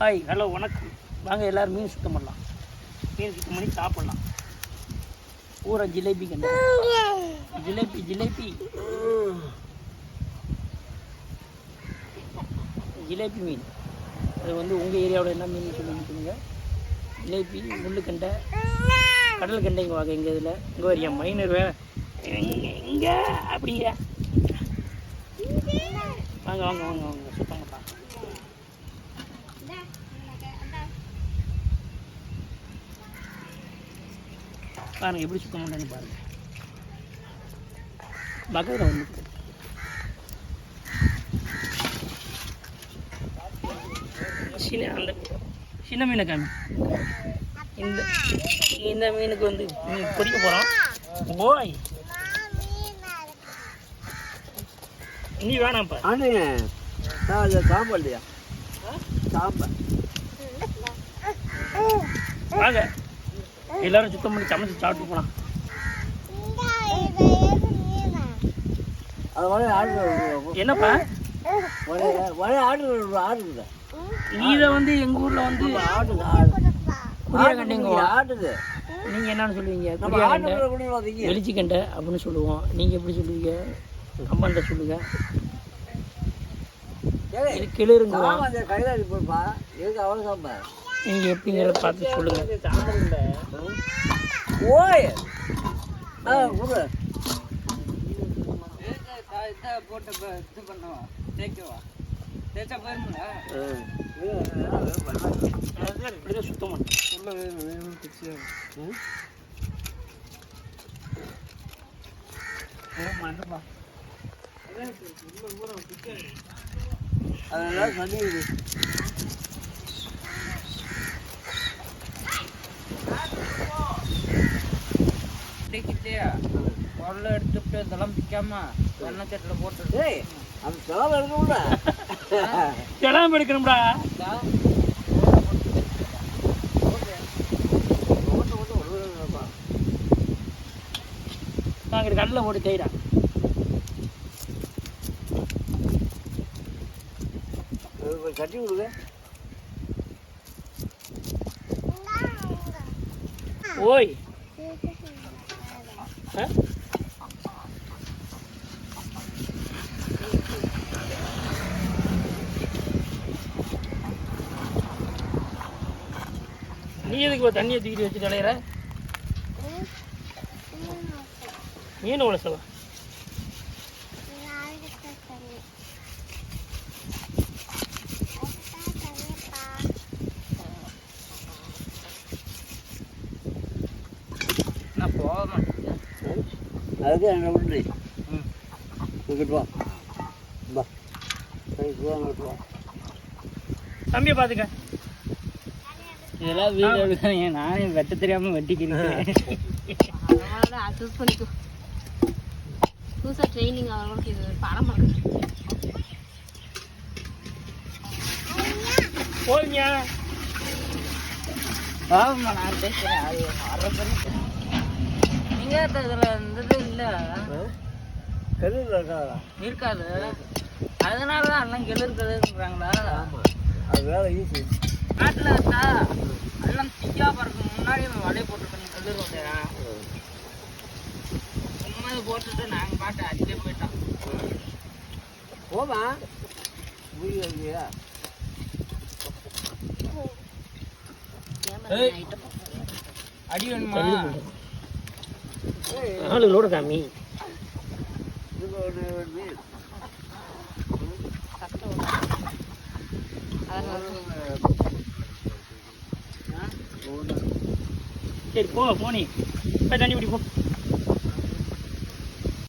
Hi hello வணக்கம். வாங்க எல்லோரும் மீன் சுத்தம் பண்ணலாம். மீன் சுத்தம் பண்ணி சாப்பிட்லாம். பூரா ஜிலேபி கண்டு. ஜிலேபி ஜிலேபி. ஜிலேபி மீன். அது வந்து உங்கள் ஏரியாவில் என்ன மீன் சொல்லுங்க. ஜிலேபி முள்ளுக்கண்டை கடல் கண்டை இங்கே வாங்க எங்கள் இதில். இங்கே வரியா மைனர் வேறு. இங்கே அப்படியே? வாங்க வாங்க வாங்க வாங்க சுத்தம் பண்ணலாம். பாருங்க எப்படி சுத்தம் பண்ணுறேன்னு பாருங்க. பக்கத்தில் வந்து. சின்ன அந்த சின்ன மீனை காமி. இந்த இந்த மீனுக்கு வந்து மீன் பொரிக்க போகிறோம் ஓய். நீ வேணாம்ப்பா ஆண்டுங்க அது சாம்பல் இல்லையா சாம்பல் வாங்க. எல்லாரும் சுத்தம் பண்ணி சமைச்சு சாப்பிட்டு போகலாம் அது வரைய ஆடு என்னப்பா? வரைய வரைய ஆடு ஆடுங்க. இதை வந்து எங்கள் ஊரில் வந்து ஆடுங்க ஆடு. குதிரைக்கண்டைங்க ஆடுது. நீங்கள் என்னன்னு சொல்லுவீங்க? நம்ம குதிரைக்கண்டை ஆடு கூட வந்தீங்க வெளிச்சிக்கண்டை அப்படின்னு சொல்லுவோம். நீங்கள் எப்படி சொல்லுவீங்க? அம்மாண்ட சொல்லுங்க. இது சாம்பல் நீங்கள் எப்படிங்கிறத பார்த்து சொல்லுங்கள் ஓய் ஆ கொடு போட்டு இது பண்ணுவா தேய்க்கவா தேய்ச்சா இப்படிதான் சுத்தம் பண்ணு உள்ள வேணும் வேணும் பிச்சு மண்டபா அதெல்லாம் பண்ணிடுது உள்ள எடுத்துட்டு இதெல்லாம் பிக்காம எண்ணெய் சட்டில் போட்டு டேய் அந்த செலவு எடுக்கணும்ல எல்லாம் எடுக்கணும்டா நாங்கள் கடலில் போட்டு கைடா கட்டி கொடுங்க ஓய்? நீ எதுக்கு தண்ணியை தூக்கிட்டு வச்சு தலையிற மீன் உலசலாம் நான் அதுக்கு என்ன உண்டு. இங்கிட்டு வா. வா. இங்கிட்டு வா. தம்பியை பார்த்துக்க. இதெல்லாம் வீடியோ எடுக்காதீங்க நானே வெட்ட தெரியாம வெட்டிக்கிறேன் பண்ணிக்கோ. புதுசாக ட்ரைனிங் அவங்களுக்கு இது படம் போய்ங்க ஆமாம் நான் பேசுகிறேன் அது அரை இந்த இது இல்லை. கருவில் இருக்காதா. இருக்காது அதனால தான் எல்லாம் கெளு இருக்குதுன்றாங்களா ஆமாம் அது வேலை ஈஸி நாட்டில் இருந்தா எல்லாம் திக்கா பறக்கும். முன்னாடி நம்ம வலையை போட்டு கொஞ்சம் கல்லூர் வந்துடுறேன் சும்மா போட்டுட்டு நாங்கள் பாட்டு அடிச்சே போயிட்டோம். போமா. முடியல இல்லையா அடி வேணுமா? ஆளுகளோட காமி. சரி போ போனி. இப்போ தண்ணி பிடி போ